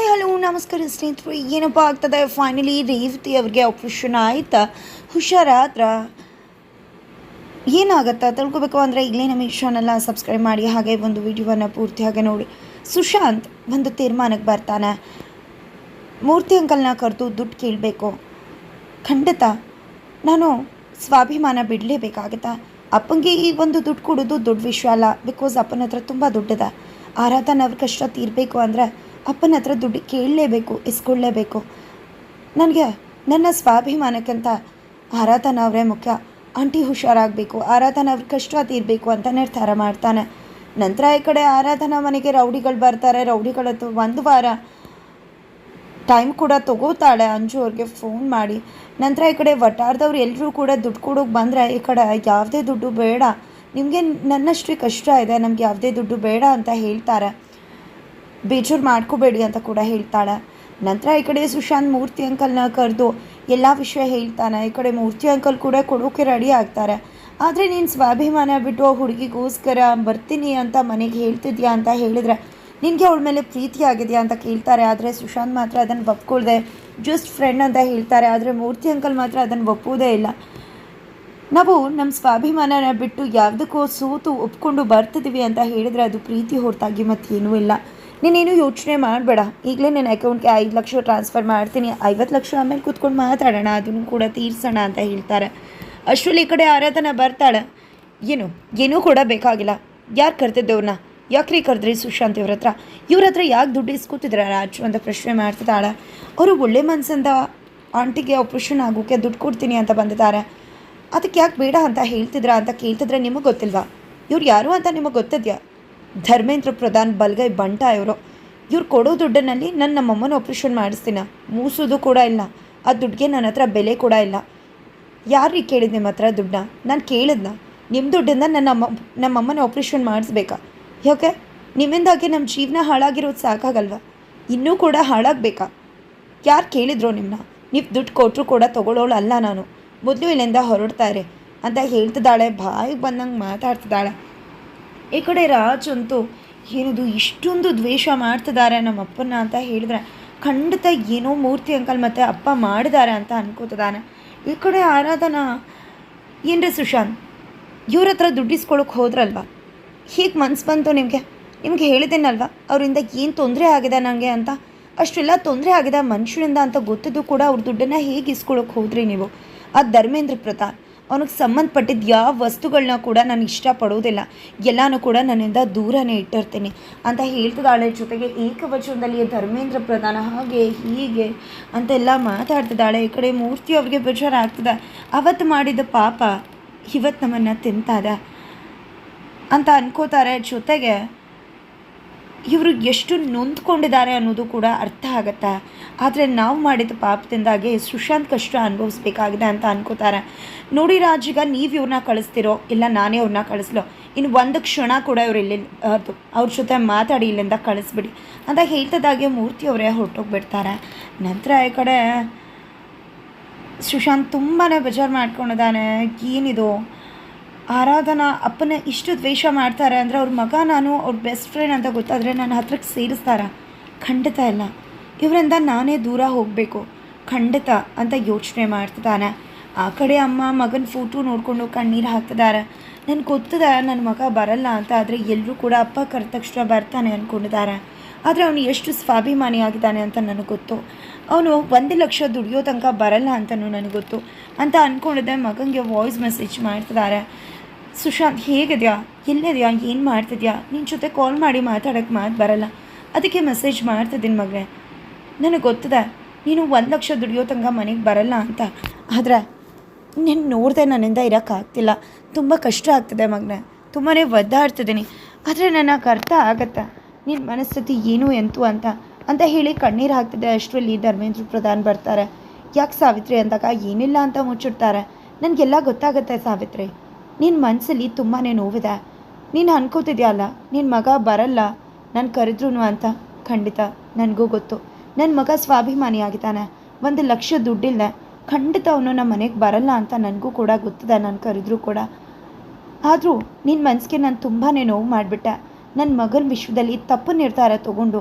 Hi, hello, ನಮಸ್ಕಾರ ಸ್ನೇಹಿತರು. ಏನಪ್ಪ ಆಗ್ತದೆ? ಫೈನಲಿ ರೇವತಿ ಅವ್ರಿಗೆ ಆಪ್ರೇಷನ್ ಆಯ್ತಾ. ಹುಷಾರಾದ್ರ ಏನಾಗತ್ತಾ? ತಿಳ್ಕೊಬೇಕು ಅಂದರೆ ಇಲ್ಲೇ ನಮ್ಮ ಈ ಚಾನಲ್ನ ಸಬ್ಸ್ಕ್ರೈಬ್ ಮಾಡಿ, ಹಾಗೆ ಒಂದು ವಿಡಿಯೋವನ್ನು ಪೂರ್ತಿಯಾಗಿ ನೋಡಿ. ಸುಶಾಂತ್ ಒಂದು ತೀರ್ಮಾನಕ್ಕೆ ಬರ್ತಾನೆ. ಮೂರ್ತಿ ಅಂಕಲ್ನ ಕರೆದು ದುಡ್ಡು ಕೇಳಬೇಕು. ಖಂಡಿತ ನಾನು ಸ್ವಾಭಿಮಾನ ಬಿಡಲೇಬೇಕಾಗತ್ತಾ? ಅಪ್ಪಂಗೆ ಈ ಒಂದು ದುಡ್ಡು ಕೊಡೋದು ದೊಡ್ಡ ವಿಷಯ ಅಲ್ಲ. ಬಿಕಾಸ್ ಅಪ್ಪನ ಹತ್ರ ತುಂಬ ದುಡ್ಡಿದೆ. ಆರಾಧನ ಅವ್ರ ಕಷ್ಟ ತೀರಬೇಕು ಅಂದರೆ ಅಪ್ಪನ ಹತ್ರ ದುಡ್ಡು ಕೇಳಲೇಬೇಕು, ಇಸ್ಕೊಳ್ಳೇಬೇಕು. ನನಗೆ ನನ್ನ ಸ್ವಾಭಿಮಾನಕ್ಕಿಂತ ಆರಾಧನ ಅವರೇ ಮುಖ್ಯ. ಆಂಟಿ ಹುಷಾರಾಗಬೇಕು, ಆರಾಧನ ಅವ್ರ ಕಷ್ಟ ತೀರಬೇಕು ಅಂತ ನಿರ್ಧಾರ ಮಾಡ್ತಾನೆ. ನಂತರ ಈ ಕಡೆ ಆರಾಧನಾ ಮನೆಗೆ ರೌಡಿಗಳು ಬರ್ತಾರೆ, ರೌಡಿಗಳ ಒಂದು ವಾರ ಟೈಮ್ ಕೂಡ ತಗೋತಾಳೆ. ಅಂಜು ಅವ್ರಿಗೆ ಫೋನ್ ಮಾಡಿ. ನಂತರ ಈ ಕಡೆ ವಟಾರದವ್ರು ಎಲ್ಲರೂ ಕೂಡ ದುಡ್ಡು ಕೊಡೋಕೆ ಬಂದರೆ ಈ ಕಡೆ ಯಾವುದೇ ದುಡ್ಡು ಬೇಡ. ನಿಮಗೆ ನನ್ನಷ್ಟು ಕಷ್ಟ ಇದೆ, ನಮ್ಗೆ ಯಾವುದೇ ದುಡ್ಡು ಬೇಡ ಅಂತ ಹೇಳ್ತಾರೆ. ಬೇಜಾರು ಮಾಡ್ಕೋಬೇಡಿ ಅಂತ ಕೂಡ ಹೇಳ್ತಾಳೆ. ನಂತರ ಈ ಕಡೆ ಸುಶಾಂತ್ ಮೂರ್ತಿ ಅಂಕಲ್ನ ಕರೆದು ಎಲ್ಲ ವಿಷಯ ಹೇಳ್ತಾನೆ. ಈ ಕಡೆ ಮೂರ್ತಿ ಅಂಕಲ್ ಕೂಡ ಕೊಡೋಕೆ ರೆಡಿ ಆಗ್ತಾರೆ. ಆದರೆ ನೀನು ಸ್ವಾಭಿಮಾನ ಬಿಟ್ಟು ಆ ಹುಡುಗಿಗೋಸ್ಕರ ಬರ್ತೀನಿ ಅಂತ ಮನೆಗೆ ಹೇಳ್ತಿದ್ಯಾ ಅಂತ ಹೇಳಿದ್ರೆ ನಿನಗೆ ಅವಳ ಮೇಲೆ ಪ್ರೀತಿ ಆಗಿದೆಯಾ ಅಂತ ಕೇಳ್ತಾರೆ. ಆದರೆ ಸುಶಾಂತ್ ಮಾತ್ರ ಅದನ್ನು ಒಪ್ಕೊಳ್ದೆ. ಜಸ್ಟ್ ಫ್ರೆಂಡ್ ಅಂತ ಹೇಳ್ತಾರೆ. ಆದರೆ ಮೂರ್ತಿ ಅಂಕಲ್ ಮಾತ್ರ ಅದನ್ನು ಒಪ್ಪುವುದೇ ಇಲ್ಲ. ನಾವು ನಮ್ಮ ಸ್ವಾಭಿಮಾನನ ಬಿಟ್ಟು ಯಾವುದಕ್ಕೋ ಸೂತು ಒಪ್ಕೊಂಡು ಬರ್ತಿದ್ದೀವಿ ಅಂತ ಹೇಳಿದರೆ ಅದು ಪ್ರೀತಿ ಹೊರತಾಗಿ ಮತ್ತೇನೂ ಇಲ್ಲ. ನೀನೇನು ಯೋಚನೆ ಮಾಡಬೇಡ. ಈಗಲೇ ನಿನ್ನ ಅಕೌಂಟ್ಗೆ ಐದು ಲಕ್ಷ ಟ್ರಾನ್ಸ್ಫರ್ ಮಾಡ್ತೀನಿ. ಐವತ್ತು ಲಕ್ಷ ಆಮೇಲೆ ಕೂತ್ಕೊಂಡು ಮಾತಾಡೋಣ. ಅದನ್ನು ಕೂಡ ತೀರ್ಸೋಣ ಅಂತ ಹೇಳ್ತಾರೆ. ಅಷ್ಟರಲ್ಲಿ ಈ ಕಡೆ ಆರಾಧನ ಬರ್ತಾಳೆ. ಏನು? ಏನೂ ಕೂಡ ಬೇಕಾಗಿಲ್ಲ. ಯಾರು ಕರ್ತಿದ್ದವ್ರನ್ನ ಯಾಕ್ರಿ ಕರೆದ್ರಿ ಸುಶಾಂತ್ ಇವ್ರ ಹತ್ರ? ಇವ್ರ ಹತ್ರ ಯಾಕೆ ದುಡ್ಡು ಇಸ್ಕೊತಿದ್ರ ರಾಜು ಅಂತ ಪ್ರಶ್ನೆ ಮಾಡ್ತಿದ್ದಾಳೆ. ಅವರು ಒಳ್ಳೆ ಮನಸ್ಸಿಂದ ಆಂಟಿಗೆ ಆಪ್ರೇಷನ್ ಆಗೋಕ್ಕೆ ದುಡ್ಡು ಕೊಡ್ತೀನಿ ಅಂತ ಬಂದಿದ್ದಾರೆ. ಅದಕ್ಕೆ ಯಾಕೆ ಬೇಡ ಅಂತ ಹೇಳ್ತಿದ್ರ ಅಂತ ಕೇಳ್ತಿದ್ರೆ ನಿಮಗೆ ಗೊತ್ತಿಲ್ವಾ? ಇವ್ರು ಯಾರು ಅಂತ ನಿಮಗೆ ಗೊತ್ತಿದ್ಯಾ? ಧರ್ಮೇಂದ್ರ ಪ್ರಧಾನ್ ಬಲ್ಗೈ ಬಂಟ ಇವರು. ಇವ್ರು ಕೊಡೋ ದುಡ್ಡಿನಲ್ಲಿ ನನ್ನ ನಮ್ಮಮ್ಮನ ಆಪ್ರೇಷನ್ ಮಾಡಿಸ್ತೀನ. ಮೂಸೋದು ಕೂಡ ಇಲ್ಲ. ಆ ದುಡ್ಡಿಗೆ ನನ್ನ ಹತ್ರ ಬೆಲೆ ಕೂಡ ಇಲ್ಲ. ಯಾರಿಗೆ ಕೇಳಿದ್ ನಿಮ್ಮ ಹತ್ರ ದುಡ್ಡನ್ನ? ನಾನು ಕೇಳಿದ್ನ. ನಿಮ್ಮ ದುಡ್ಡಿಂದ ನನ್ನ ಅಮ್ಮ ನಮ್ಮಮ್ಮನ ಆಪ್ರೇಷನ್ ಮಾಡಿಸ್ಬೇಕಾ? ಯಾಕೆ? ನಿಮ್ಮಿಂದಾಗಿ ನಮ್ಮ ಜೀವನ ಹಾಳಾಗಿರೋದು ಸಾಕಾಗಲ್ವಾ? ಇನ್ನೂ ಕೂಡ ಹಾಳಾಗಬೇಕಾ? ಯಾರು ಕೇಳಿದ್ರು ನಿಮ್ಮನ್ನ ನೀವು ದುಡ್ಡು ಕೊಟ್ಟರು ಕೂಡ ತೊಗೊಳ್ಳೋಳು ಅಲ್ಲ ನಾನು. ಮೊದಲು ಇಲ್ಲಿಂದ ಹೊರಡ್ತಾರೆ ಅಂತ ಹೇಳ್ತಿದ್ದಾಳೆ. ಬಾಯಿಗೆ ಬಂದಂಗೆ ಮಾತಾಡ್ತಿದ್ದಾಳೆ. ಈ ಕಡೆ ರಾಜಂತೂ ಏನಿದು ಇಷ್ಟೊಂದು ದ್ವೇಷ ಮಾಡ್ತಿದ್ದಾರೆ ನಮ್ಮ ಅಪ್ಪನ ಅಂತ ಹೇಳಿದ್ರೆ ಖಂಡಿತ ಏನೋ ಮೂರ್ತಿ ಅಂಕಲ್ ಮತ್ತು ಅಪ್ಪ ಮಾಡಿದ್ದಾರೆ ಅಂತ ಅನ್ಕೋತಿದ್ದಾನೆ. ಈ ಕಡೆ ಆರಾಧನಾ, ಏನ್ರಿ ಸುಶಾಂತ್? ಇವ್ರ ಹತ್ರ ದುಡ್ಡಿಸ್ಕೊಳಕ್ಕೆ ಹೋದ್ರಲ್ವ? ಹೀಗೆ ಮನ್ಸು ಬಂತು ನಿಮಗೆ? ನಿಮ್ಗೆ ಹೇಳಿದ್ದೇನಲ್ವ? ಅವರಿಂದ ಏನು ತೊಂದರೆ ಆಗಿದೆ ನನಗೆ ಅಂತ? ಅಷ್ಟೆಲ್ಲ ತೊಂದರೆ ಆಗಿದೆ ಮನುಷ್ಯರಿಂದ ಅಂತ ಗೊತ್ತಿದ್ದು ಕೂಡ ಅವ್ರ ದುಡ್ಡನ್ನು ಹೇಗೆ ಇಸ್ಕೊಳಕ್ಕೆ ಹೋದ್ರಿ ನೀವು? ಆ ಧರ್ಮೇಂದ್ರ ಪ್ರತಾಪ್ ಅವನಿಗೆ ಸಂಬಂಧಪಟ್ಟಿದ್ದ ಯಾವ ವಸ್ತುಗಳನ್ನ ಕೂಡ ನಾನು ಇಷ್ಟಪಡೋದಿಲ್ಲ. ಎಲ್ಲನೂ ಕೂಡ ನನ್ನಿಂದ ದೂರನೇ ಇಟ್ಟಿರ್ತೀನಿ. ಅಂತ ಹೇಳ್ತಿದ್ದಾಳೆ. ಜೊತೆಗೆ ಏಕವಚನದಲ್ಲಿ ಧರ್ಮೇಂದ್ರ ಪ್ರಧಾನ ಹಾಗೆ ಹೀಗೆ ಅಂತೆಲ್ಲ ಮಾತಾಡ್ತಿದ್ದಾಳೆ. ಈ ಕಡೆ ಮೂರ್ತಿ ಅವ್ರಿಗೆ ಬೇಜಾರಾಗ್ತದೆ. ಅವತ್ತು ಮಾಡಿದ ಪಾಪ ಇವತ್ತು ನಮ್ಮನ್ನು ತಿಂತಾದ ಅಂತ ಅನ್ಕೋತಾರೆ. ಜೊತೆಗೆ ಇವರು ಎಷ್ಟು ನೊಂದ್ಕೊಂಡಿದ್ದಾರೆ ಅನ್ನೋದು ಕೂಡ ಅರ್ಥ ಆಗುತ್ತೆ? ಆದರೆ ನಾವು ಮಾಡಿದ ಪಾಪದಿಂದಾಗಿ ಸುಶಾಂತ್ ಕಷ್ಟ ಅನುಭವಿಸ್ಬೇಕಾಗಿದೆ ಅಂತ ಅನ್ಕೋತಾರೆ. ನೋಡಿ ರಾಜೀಗ ನೀವು ಇವ್ರನ್ನ ಕಳಿಸ್ತಿರೋ, ಇಲ್ಲ ನಾನೇ ಅವ್ರನ್ನ ಕಳಿಸ್ಲೋ ಇನ್ನು ಒಂದು ಕ್ಷಣ ಕೂಡ ಇವ್ರು ಇಲ್ಲಿ, ಅದು, ಅವ್ರ ಜೊತೆ ಮಾತಾಡಿ ಇಲ್ಲಿಂದ ಕಳಿಸ್ಬಿಡಿ ಅಂತ ಹೇಳ್ತದಾಗೆ ಮೂರ್ತಿ ಅವರೇ ಹೊರಟೋಗ್ಬಿಡ್ತಾರೆ. ನಂತರ ಈ ಕಡೆ ಸುಶಾಂತ್ ತುಂಬಾ ಬೇಜಾರು ಮಾಡ್ಕೊಂಡಿದ್ದಾನೆ. ಏನಿದು? ಆರಾಧನಾ ಅಪ್ಪನ ಇಷ್ಟು ದ್ವೇಷ ಮಾಡ್ತಾರೆ ಅಂದರೆ ಅವ್ರ ಮಗ ನಾನು ಅವ್ರ ಬೆಸ್ಟ್ ಫ್ರೆಂಡ್ ಅಂತ ಗೊತ್ತಾದರೆ ನನ್ನ ಹತ್ರಕ್ಕೆ ಸೇರಿಸ್ತಾರ? ಖಂಡಿತ ಇಲ್ಲ ಇವರಿಂದ ನಾನೇ ದೂರ ಹೋಗಬೇಕು. ಖಂಡಿತ ಅಂತ ಯೋಚನೆ ಮಾಡ್ತಿದ್ದಾನೆ. ಆ ಕಡೆ ಅಮ್ಮ ಮಗನ ಫೋಟೋ ನೋಡಿಕೊಂಡು ಕಣ್ಣೀರು ಹಾಕ್ತಿದ್ದಾರೆ. ನನಗೆ ಗೊತ್ತಿದೆ ನನ್ನ ಮಗ ಬರಲ್ಲ ಅಂತ, ಆದರೆ ಎಲ್ಲರೂ ಕೂಡ ಅಪ್ಪ ಕರೆದ ತಕ್ಷಣ ಬರ್ತಾನೆ ಅಂದ್ಕೊಂಡಿದ್ದಾರೆ ಆದರೆ ಅವನು ಎಷ್ಟು ಸ್ವಾಭಿಮಾನಿ ಆಗಿದ್ದಾನೆ ಅಂತ ನನಗೆ ಗೊತ್ತು. ಅವನು ಒಂದು ಲಕ್ಷ ದುಡಿಯೋ ತನಕ ಬರಲ್ಲ ಅಂತಲೂ ನನಗೆ ಗೊತ್ತು. ಅಂತ ಅಂದ್ಕೊಂಡಿದ್ದೆ ಮಗನಿಗೆ ವಾಯ್ಸ್ ಮೆಸೇಜ್ ಮಾಡ್ತಿದ್ದಾರೆ. ಸುಶಾಂತ್, ಹೇಗಿದೆಯಾ? ಎಲ್ಲಿದೆಯಾ? ಏನು ಮಾಡ್ತಿದ್ಯಾ? ನಿನ್ನ ಜೊತೆ ಕಾಲ್ ಮಾಡಿ ಮಾತಾಡೋಕ್ಕೆ ಮಾತು ಬರಲ್ಲ. ಅದಕ್ಕೆ ಮೆಸೇಜ್ ಮಾಡ್ತಿದ್ದೀನಿ ಮಗನೇ. ನನಗೆ ಗೊತ್ತಿದೆ, ನೀನು ಒಂದು ಲಕ್ಷ ದುಡಿಯೋ ತನಕ ಮನೆಗೆ ಬರಲ್ಲ ಅಂತ. ಆದರೆ ನೀನು ನೋಡಿದೆ ನನ್ನಿಂದ ಇರೋಕ್ಕಾಗ್ತಿಲ್ಲ ತುಂಬ ಕಷ್ಟ ಆಗ್ತಿದೆ ಮಗನೇ. ತುಂಬಾ ಒದ್ದಾಡ್ತಿದ್ದೀನಿ. ಆದರೆ ನನಗೆ ಅರ್ಥ ಆಗತ್ತೆ. ನಿನ್ನ ಮನಸ್ಥಿತಿ ಏನು, ಎಂತು ಅಂತ. ಅಂತ ಹೇಳಿ ಕಣ್ಣೀರು ಹಾಕ್ತಿದ್ದೆ ಅಷ್ಟರಲ್ಲಿ ಧರ್ಮೇಂದ್ರ ಪ್ರಧಾನ್ ಬರ್ತಾರೆ. ಯಾಕೆ ಸಾವಿತ್ರಿ ಅಂದಾಗ ಏನಿಲ್ಲ ಅಂತ ಮುಚ್ಚಿಡ್ತಾರೆ. ನನಗೆಲ್ಲ ಗೊತ್ತಾಗುತ್ತೆ ಸಾವಿತ್ರಿ. ನಿನ್ನ ಮನಸ್ಸಲ್ಲಿ ತುಂಬಾ ನೋವಿದೆ. ನೀನು ಅನ್ಕೋತಿದ್ಯಲ್ಲ ನಿನ್ನ ಮಗ ಬರಲ್ಲ, ನಾನು ಕರೆದ್ರೂ ಅಂತ. ಖಂಡಿತ, ನನಗೂ ಗೊತ್ತು. ನನ್ನ ಮಗ ಸ್ವಾಭಿಮಾನಿ ಆಗಿದ್ದಾನೆ. ಒಂದು ಲಕ್ಷ ದುಡ್ಡಿಲ್ಲ ಖಂಡಿತ ಅವನು ನಮ್ಮ ಮನೆಗೆ ಬರಲ್ಲ ಅಂತ ನನಗೂ ಕೂಡ ಗೊತ್ತಿದೆ, ನಾನು ಕರೆದ್ರು ಕೂಡ. ಆದರೂ ನಿನ್ನ ಮನಸ್ಸಿಗೆ ನಾನು ತುಂಬಾ ನೋವು ಮಾಡಿಬಿಟ್ಟೆ. ನನ್ನ ಮಗನ ವಿಶ್ವದಲ್ಲಿ ತಪ್ಪು ನಿರ್ಧಾರ ತಗೊಂಡು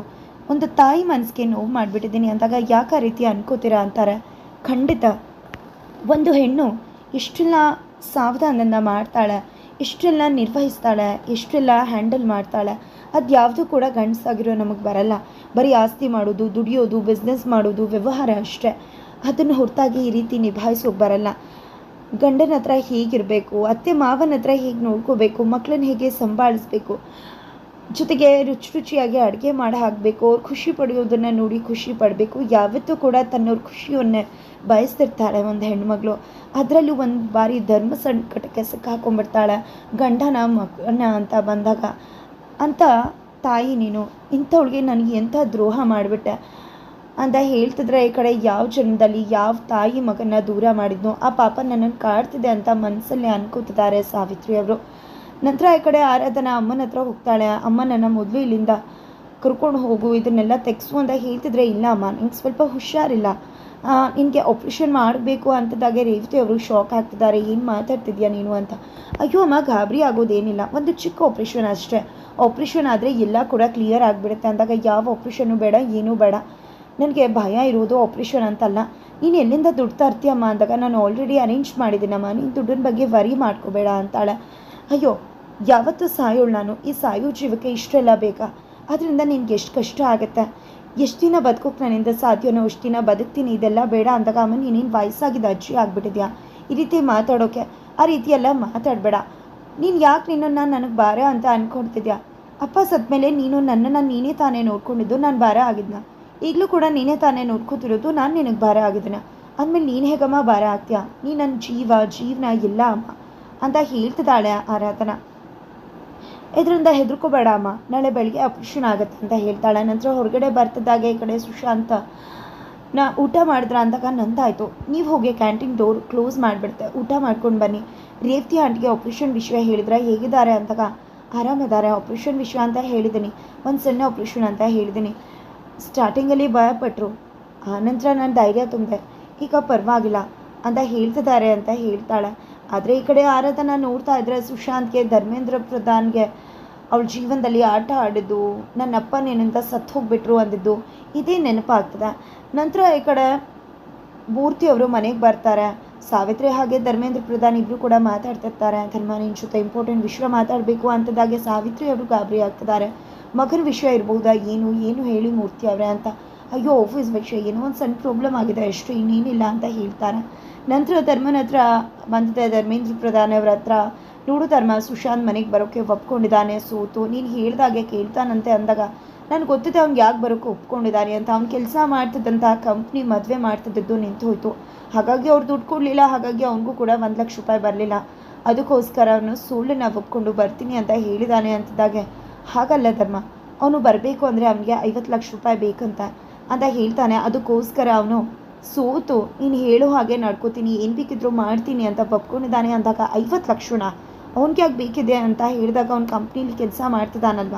ಒಂದು ತಾಯಿ ಮನಸ್ಸಿಗೆ ನೋವು ಮಾಡಿಬಿಟ್ಟಿದ್ದೀನಿ ಅಂದಾಗ ಯಾಕೆ ರೀತಿ ಅನ್ಕೋತೀರಾ ಅಂತಾರೆ. ಖಂಡಿತ. ಒಂದು ಹೆಣ್ಣು ಇಷ್ಟೆಲ್ಲ ಸಾವಧಾನದಿಂದ ಮಾಡ್ತಾಳೆ. ಇಷ್ಟೆಲ್ಲ ನಿರ್ವಹಿಸ್ತಾಳೆ ಎಷ್ಟೆಲ್ಲ ಹ್ಯಾಂಡಲ್ ಮಾಡ್ತಾಳೆ. ಅದು ಯಾವುದು ಕೂಡ ಗಂಡಸಾಗಿರೋ ನಮಗೆ ಬರಲ್ಲ. ಬರೀ ಆಸ್ತಿ ಮಾಡೋದು, ದುಡಿಯೋದು ಬಿಸ್ನೆಸ್ ಮಾಡೋದು, ವ್ಯವಹಾರ ಅಷ್ಟೇ. ಅದನ್ನು ಹೊರತಾಗಿ ಈ ರೀತಿ ನಿಭಾಯಿಸೋಕೆ ಬರಲ್ಲ ಗಂಡನ ಹತ್ರ ಹೇಗಿರಬೇಕು, ಅತ್ತೆ ಮಾವನ ಹತ್ರ ಹೇಗೆ ನೋಡ್ಕೋಬೇಕು ಮಕ್ಕಳನ್ನ ಹೇಗೆ ಸಂಭಾಳಿಸ್ಬೇಕು ಜೊತೆಗೆ ರುಚಿ ರುಚಿಯಾಗಿ ಅಡುಗೆ ಮಾಡಿ ಹಾಕಬೇಕು. ಅವ್ರು ಖುಷಿ ಪಡೆಯೋದನ್ನು ನೋಡಿ ಖುಷಿ ಪಡಬೇಕು. ಯಾವತ್ತೂ ಕೂಡ ತನ್ನವ್ರ ಖುಷಿಯನ್ನು ಬಯಸ್ತಿರ್ತಾಳೆ ಒಂದು ಹೆಣ್ಮಗಳು. ಅದರಲ್ಲೂ ಒಂದು ಬಾರಿ ಧರ್ಮ ಸಂಕಟಕ್ಕೆ ಸಿಕ್ಕಾಕೊಂಡ್ಬಿಡ್ತಾಳೆ ಗಂಡನ ಮಗನ ಅಂತ ಬಂದಾಗ, ಅಂತ ತಾಯಿ ನೀನು ಇಂಥವಳಿಗೆ ನನಗೆ ಎಂಥ ದ್ರೋಹ ಮಾಡಿಬಿಟ್ಟೆ. ಅಂತ ಹೇಳ್ತಿದ್ರೆ ಈ ಕಡೆ ಯಾವ ಜನ್ಮದಲ್ಲಿ ಯಾವ ತಾಯಿ ಮಗನ ದೂರ ಮಾಡಿದ್ನೋ, ಆ ಪಾಪ ನನ್ನನ್ನು ಕಾಡ್ತಿದೆ ಅಂತ ಮನಸ್ಸಲ್ಲಿ ಅನ್ಕೋತಿದ್ದಾರೆ ಸಾವಿತ್ರಿ ಅವರು. ನಂತರ ಈ ಕಡೆ ಆರಾಧನಾ ಅಮ್ಮನ ಹತ್ರ ಹೋಗ್ತಾಳೆ. ಅಮ್ಮ ಮೊದಲು ಇಲ್ಲಿಂದ ಕರ್ಕೊಂಡು ಹೋಗು, ಇದನ್ನೆಲ್ಲ ತೆಗ್ಸು ಅಂತ ಹೇಳ್ತಿದ್ರೆ ಇಲ್ಲ, ಅಮ್ಮ, ನಿಂಗೆ ಸ್ವಲ್ಪ ಹುಷಾರಿಲ್ಲ. ನಿನಗೆ ಆಪ್ರೇಷನ್ ಮಾಡಬೇಕು ಅಂತದಾಗೆ ರೇವತಿ ಅವರು ಶಾಕ್ ಆಗ್ತಿದ್ದಾರೆ. ಏನು ಮಾತಾಡ್ತಿದ್ಯಾ ನೀನು ಅಂತ. ಅಯ್ಯೋ, ಅಮ್ಮ, ಗಾಬರಿ ಆಗೋದೇನಿಲ್ಲ. ಒಂದು ಚಿಕ್ಕ ಆಪ್ರೇಷನ್ ಅಷ್ಟೇ. ಆಪ್ರೇಷನ್ ಆದರೆ ಎಲ್ಲ ಕೂಡ ಕ್ಲಿಯರ್ ಆಗಿಬಿಡುತ್ತೆ ಅಂದಾಗ ಯಾವ ಆಪ್ರೇಷನು ಬೇಡ, ಏನೂ ಬೇಡ. ನನಗೆ ಭಯ ಇರೋದು ಆಪ್ರೇಷನ್ ಅಂತಲ್ಲ. ನೀನು ಎಲ್ಲಿಂದ ದುಡ್ಡು ತರ್ತೀಯಮ್ಮ ಅಂದಾಗ ನಾನು ಆಲ್ರೆಡಿ ಅರೇಂಜ್ ಮಾಡಿದ್ದೀನಮ್ಮ. ನೀನು ದುಡ್ಡಿನ ಬಗ್ಗೆ ವರಿ ಮಾಡ್ಕೋಬೇಡ ಅಂತಾಳೆ. ಅಯ್ಯೋ ಯಾವತ್ತೂ ಸಾಯೋಳು ನಾನು. ಈ ಸಾಯೋ ಜೀವಕ್ಕೆ ಇಷ್ಟೆಲ್ಲ ಬೇಕಾ? ಅದರಿಂದ ನಿನ್ಗೆ ಎಷ್ಟು ಕಷ್ಟ ಆಗುತ್ತೆ? ಎಷ್ಟು ದಿನ ಬದುಕೋಕೆ ನನ್ನಿಂದ ಸಾಧ್ಯನೋ ಅಷ್ಟು ದಿನ ಬದುಕ್ತೀನಿ. ಇದೆಲ್ಲ ಬೇಡ ಅಂದಾಗ ಅಮ್ಮ, ನೀನೇನು ವಯಸ್ಸಾಗಿದ್ದ ಅಜ್ಜಿ ಆಗಿಬಿಟ್ಟಿದ್ಯಾ? ಈ ರೀತಿ ಮಾತಾಡೋಕೆ. ಆ ರೀತಿಯೆಲ್ಲ ಮಾತಾಡಬೇಡ. ನೀನು ಯಾಕೆ ನಿನ್ನನ್ನು ನನಗೆ ಭಾರ ಅಂತ ಅಂದ್ಕೊಳ್ತಿದ್ಯಾ ಅಪ್ಪ ಸತ್ಮೇಲೆ ನೀನು ನನ್ನನ್ನು ನೀನೇ ತಾನೇ ನೋಡ್ಕೊಂಡಿದ್ದು, ನಾನು ಭಾರ ಆಗಿದ್ನ. ಈಗಲೂ ಕೂಡ ನೀನೇ ತಾನೇ ನೋಡ್ಕೋತಿರೋದು, ನಾನು ನಿನಗೆ ಭಾರ ಆಗಿದ್ದೀನ. ಅಂದಮೇಲೆ ನೀನು ಹೇಗಮ್ಮ ಭಾರ ಆಗ್ತೀಯಾ? ನೀ ನನ್ನ ಜೀವ, ಜೀವನ ಎಲ್ಲ ಅಮ್ಮ ಅಂತ ಹೇಳ್ತಿದ್ದಾಳೆ ಆರಾಧನಾ. ಇದರಿಂದ ಹೆದರ್ಕೋಬೇಡ ಅಮ್ಮ ನಾಳೆ ಬೆಳಗ್ಗೆ ಆಪ್ರೇಷನ್ ಆಗುತ್ತೆ ಅಂತ ಹೇಳ್ತಾಳೆ. ನಂತರ ಹೊರಗಡೆ ಬರ್ತಿದ್ದಾಗ ಈ ಕಡೆ ಸುಶಾಂತ, ನಾ ಊಟ ಮಾಡಿದ್ರ? ಅಂದಾಗ, ನಂದಾಯಿತು. ನೀವು ಹೋಗಿ ಕ್ಯಾಂಟೀನ್ ಡೋರ್ ಕ್ಲೋಸ್ ಮಾಡಿಬಿಡ್ತೆ. ಊಟ ಮಾಡ್ಕೊಂಡು ಬನ್ನಿ. ರೇವತಿ ಆಂಟಿಗೆ ಆಪ್ರೇಷನ್ ವಿಷಯ ಹೇಳಿದ್ರೆ, ಹೇಗಿದ್ದಾರೆ? ಅಂತಕ ಆರಾಮಿದ್ದಾರೆ ಆಪ್ರೇಷನ್ ವಿಷಯ ಅಂತ ಹೇಳಿದ್ದೀನಿ ಒಂದು ಸಣ್ಣ ಆಪ್ರೇಷನ್ ಅಂತ ಹೇಳಿದ್ದೀನಿ ಸ್ಟಾರ್ಟಿಂಗಲ್ಲಿ ಭಯಪಟ್ಟರು ಆನಂತರ ನಾನು ಧೈರ್ಯ ತುಂಬಿದೆ. ಈಗ ಪರವಾಗಿಲ್ಲ ಅಂತ ಹೇಳ್ತಿದ್ದಾರೆ ಅಂತ ಹೇಳ್ತಾಳೆ. ಆದರೆ ಈ ಕಡೆ ಆರಾಧನ ನೋಡ್ತಾ ಇದ್ರೆ ಸುಶಾಂತ್ಗೆ, ಧರ್ಮೇಂದ್ರ ಪ್ರಧಾನ್ಗೆ ಅವಳ ಜೀವನದಲ್ಲಿ ಆಟ ಆಡಿದ್ದು ನನ್ನ ಅಪ್ಪ ನೀನಿಂದ ಸತ್ತು ಹೋಗ್ಬಿಟ್ರು ಅಂದಿದ್ದು, ಇದೇ ನೆನಪಾಗ್ತದೆ. ನಂತರ ಈ ಕಡೆ ಮೂರ್ತಿ ಅವರು ಮನೆಗೆ ಬರ್ತಾರೆ. ಸಾವಿತ್ರಿ ಹಾಗೆ ಧರ್ಮೇಂದ್ರ ಪ್ರಧಾನ್ ಇಬ್ಬರು ಕೂಡ ಮಾತಾಡ್ತಿರ್ತಾರೆ. ಧರ್ಮ ನಿನ್ನ ಜೊತೆ ಇಂಪಾರ್ಟೆಂಟ್ ವಿಷಯ ಮಾತಾಡಬೇಕು ಅಂತದಾಗೆ ಸಾವಿತ್ರಿ ಅವರು ಗಾಬರಿ ಆಗ್ತಿದ್ದಾರೆ. ಮಗನ ವಿಷಯ ಇರ್ಬೋದಾ ಏನು? ಏನು ಹೇಳಿ ಮೂರ್ತಿ ಅವರೇ ಅಂತ. ಅಯ್ಯೋ ಆಫೀಸ್ ವಿಷಯ ಏನೋ ಒಂದು ಸಣ್ಣ ಪ್ರಾಬ್ಲಮ್ ಆಗಿದೆ. ಅಷ್ಟು ಇನ್ನೇನಿಲ್ಲ ಅಂತ ಹೇಳ್ತಾರೆ. ನಂತರ ಧರ್ಮನ ಹತ್ರ ಬಂದಿದೆ ಧರ್ಮೇಂದ್ರ ಪ್ರಧಾನ್ ಅವರ ಹತ್ರ, ನೋಡು ಧರ್ಮ, ಸುಶಾಂತ್ ಮನೆಗೆ ಬರೋಕ್ಕೆ ಒಪ್ಕೊಂಡಿದ್ದಾನೆ, ಸೋತು, ನೀನು ಹೇಳ್ದಾಗೆ ಕೇಳ್ತಾನಂತೆ ಅಂದಾಗ, ನನಗೆ ಗೊತ್ತಿದೆ ಅವ್ನಿಗೆ ಯಾಕೆ ಬರೋಕ್ಕೆ ಒಪ್ಕೊಂಡಿದ್ದಾನೆ ಅಂತ. ಅವ್ನು ಕೆಲಸ ಮಾಡ್ತಿದ್ದಂತಹ ಕಂಪ್ನಿ ಮದುವೆ ಮಾಡ್ತಿದ್ದದ್ದು ನಿಂತು ಹೋಯಿತು. ಹಾಗಾಗಿ ಅವ್ರು ದುಡ್ಡು ಕೊಡಲಿಲ್ಲ, ಹಾಗಾಗಿ ಅವನಿಗೂ ಕೂಡ ಒಂದು ಲಕ್ಷ ರೂಪಾಯಿ ಬರಲಿಲ್ಲ. ಅದಕ್ಕೋಸ್ಕರ ಅವನು ಸುಳ್ಳನ್ನ ಒಪ್ಕೊಂಡು ಬರ್ತೀನಿ ಅಂತ ಹೇಳಿದ್ದಾನೆ ಅಂತಿದ್ದಾಗೆ. ಹಾಗಲ್ಲ ಧರ್ಮ, ಅವನು ಬರಬೇಕು ಅಂದರೆ ಅವನಿಗೆ ಐವತ್ತು ಲಕ್ಷ ರೂಪಾಯಿ ಬೇಕಂತ ಅಂತ ಹೇಳ್ತಾನೆ. ಅದಕ್ಕೋಸ್ಕರ ಅವನು ಸೋತು, ನೀನು ಹೇಳೋ ಹಾಗೆ ನಡ್ಕೋತೀನಿ, ಏನು ಬೇಕಿದ್ರು ಮಾಡ್ತೀನಿ ಅಂತ ಒಪ್ಕೊಂಡಿದ್ದಾನೆ ಅಂದಾಗ ಐವತ್ತು ಲಕ್ಷಣ ಅವ್ನಿಗೆ ಯಾಕೆ ಬೇಕಿದೆ ಅಂತ ಹೇಳಿದಾಗ ಅವ್ನ ಕಂಪ್ನೀಲಿ ಕೆಲಸ ಮಾಡ್ತಿದ್ದಾನಲ್ವ?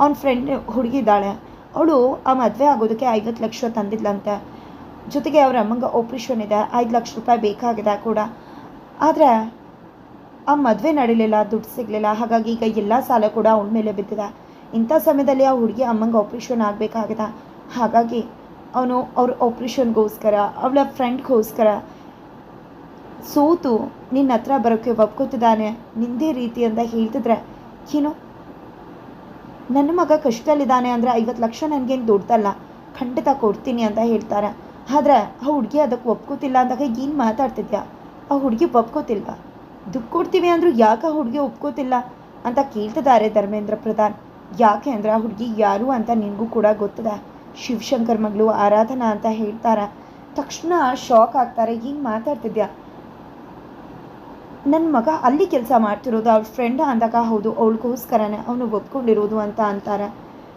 ಅವ್ನ ಫ್ರೆಂಡ್ ಹುಡುಗಿದ್ದಾಳೆ. ಅವಳು ಆ ಮದುವೆ ಆಗೋದಕ್ಕೆ ಐವತ್ತು ಲಕ್ಷ ತಂದಿದ್ಲಂತೆ. ಜೊತೆಗೆ ಅವ್ರ ಅಮ್ಮಂಗೆ ಆಪ್ರೇಷನ್ ಇದೆ, ಐದು ಲಕ್ಷ ರೂಪಾಯಿ ಬೇಕಾಗಿದೆ ಕೂಡ. ಆದರೆ ಆ ಮದುವೆ ನಡೀಲಿಲ್ಲ, ದುಡ್ಡು ಸಿಗಲಿಲ್ಲ, ಹಾಗಾಗಿ ಈಗ ಎಲ್ಲ ಸಾಲ ಕೂಡ ಅವನ ಮೇಲೆ ಬಿದ್ದಿದೆ. ಇಂಥ ಸಮಯದಲ್ಲಿ ಆ ಹುಡುಗಿ ಅಮ್ಮಂಗೆ ಆಪ್ರೇಷನ್ ಆಗಬೇಕಾಗಿದೆ. ಹಾಗಾಗಿ ಅವನು ಅವ್ರ ಆಪ್ರೇಷನ್ಗೋಸ್ಕರ ಅವಳ ಫ್ರೆಂಡ್ಗೋಸ್ಕರ ಸೋತು ನಿನ್ನ ಹತ್ರ ಬರೋಕ್ಕೆ ಒಪ್ಕೋತಿದ್ದಾನೆ, ನಿಂದೇ ರೀತಿ ಅಂತ ಹೇಳ್ತಿದ್ರೆ, ಏನು? ನನ್ನ ಮಗ ಕಷ್ಟದಲ್ಲಿದ್ದಾನೆ ಅಂದರೆ ಐವತ್ತು ಲಕ್ಷ ನನಗೇನು ದೊಡ್ಡದಲ್ಲ, ಖಂಡಿತ ಕೊಡ್ತೀನಿ ಅಂತ ಹೇಳ್ತಾರೆ. ಆದರೆ ಆ ಹುಡುಗಿ ಅದಕ್ಕೆ ಒಪ್ಕೋತಿಲ್ಲ ಅಂದಾಗ ಏನು ಮಾತಾಡ್ತಿದ್ಯಾ? ಆ ಹುಡುಗಿ ಒಪ್ಕೋತಿಲ್ವಾ ದುಡ್ಡು ಕೊಡ್ತೀವಿ ಅಂದರೂ ಯಾಕೆ ಆ ಹುಡುಗಿ ಒಪ್ಕೋತಿಲ್ಲ ಅಂತ ಕೇಳ್ತಿದ್ದಾರೆ ಧರ್ಮೇಂದ್ರ ಪ್ರಧಾನ್. ಯಾಕೆ ಅಂದರೆ ಆ ಹುಡುಗಿ ಯಾರು ಅಂತ ನಿನಗೂ ಕೂಡ ಗೊತ್ತಿದೆ. ಶಿವಶಂಕರ್ ಮಗಳು ಆರಾಧನಾ ಅಂತ ಹೇಳ್ತಾರ. ತಕ್ಷಣ ಶಾಕ್ ಆಗ್ತಾರೆ. ಏನು ಮಾತಾಡ್ತಿದ್ಯಾ? ನನ್ನ ಮಗ ಅಲ್ಲಿ ಕೆಲಸ ಮಾಡ್ತಿರೋದು, ಅವ್ರ ಫ್ರೆಂಡ್ ಅಂದಾಗ ಹೌದು, ಅವಳಿಗೋಸ್ಕರನೇ ಅವನು ಒಪ್ಕೊಂಡಿರೋದು ಅಂತ ಅಂತಾರೆ.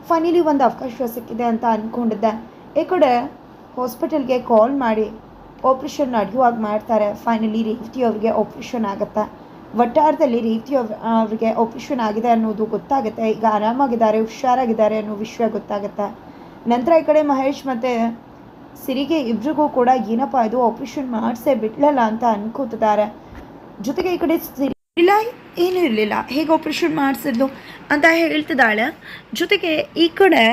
ಫೈನಲಿ ಒಂದು ಅವಕಾಶ ಸಿಕ್ಕಿದೆ ಅಂತ ಅಂದ್ಕೊಂಡಿದ್ದೆ ಈ ಕಡೆ ಹಾಸ್ಪಿಟಲ್ಗೆ ಕಾಲ್ ಮಾಡಿ ಆಪ್ರೇಷನ್ ನಡೆಯುವಾಗ ಮಾಡ್ತಾರೆ. ಫೈನಲಿ ರೇವತಿ ಅವ್ರಿಗೆ ಆಪ್ರೇಷನ್ ಆಗುತ್ತೆ. ಒಟ್ಟಾರದಲ್ಲಿ ರೇವತಿ ಅವ್ರ, ಅವ್ರಿಗೆ ಆಪ್ರೇಷನ್ ಆಗಿದೆ ಅನ್ನೋದು ಗೊತ್ತಾಗುತ್ತೆ. ಈಗ ಆರಾಮಾಗಿದ್ದಾರೆ, ಹುಷಾರಾಗಿದ್ದಾರೆ ಅನ್ನೋ ವಿಷಯ ಗೊತ್ತಾಗುತ್ತೆ? ನಂತರ ಈ ಕಡೆ ಮಹೇಶ್ ಮತ್ತು ಸಿರಿಗೆ ಇಬ್ರಿಗೂ ಕೂಡ ಏನಪ್ಪ ಇದು ಆಪ್ರೇಷನ್ ಮಾಡಿಸೇ ಬಿಡ್ಲಲ್ಲ ಅಂತ ಅನ್ಕೋತಿದ್ದಾರೆ. ಜೊತೆಗೆ ಈ ಕಡೆ ಸಿರಿ ಏನೂ ಇರಲಿಲ್ಲ. ಹೇಗೆ ಆಪ್ರೇಷನ್ ಮಾಡಿಸಿದ್ಲು ಅಂತ ಹೇಳ್ತಿದ್ದಾಳೆ. ಜೊತೆಗೆ ಈ ಕಡೆ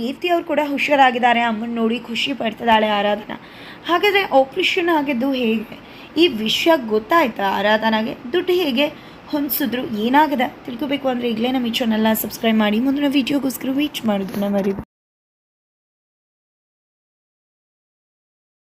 ರೀತಿಯವ್ರು ಕೂಡ ಹುಷಾರಾಗಿದ್ದಾರೆ. ಅಮ್ಮನ ನೋಡಿ ಖುಷಿ ಪಡ್ತಿದ್ದಾಳೆ ಆರಾಧನಾ. ಹಾಗಾದರೆ ಆಪ್ರೇಷನ್ ಆಗಿದ್ದು ಹೇಗೆ? ಈ ವಿಷಯ ಗೊತ್ತಾಯ್ತಾ ಆರಾಧನಾಗೆ? ದುಡ್ಡು ಹೇಗೆ ಹೊಂದಿಸಿದ್ರು? ಏನಾಗಿದೆ? ತಿಳ್ಕೋಬೇಕು ಅಂದರೆ ಈಗಲೇ ನಮ್ಮ ಈ ಚಾನಲ್ನ ಸಬ್ಸ್ಕ್ರೈಬ್ ಮಾಡಿ. ಮುಂದಿನ ವೀಡಿಯೋಗೋಸ್ಕರ ವೀಚ್ ಮಾಡೋದನ್ನ ಮರಿದು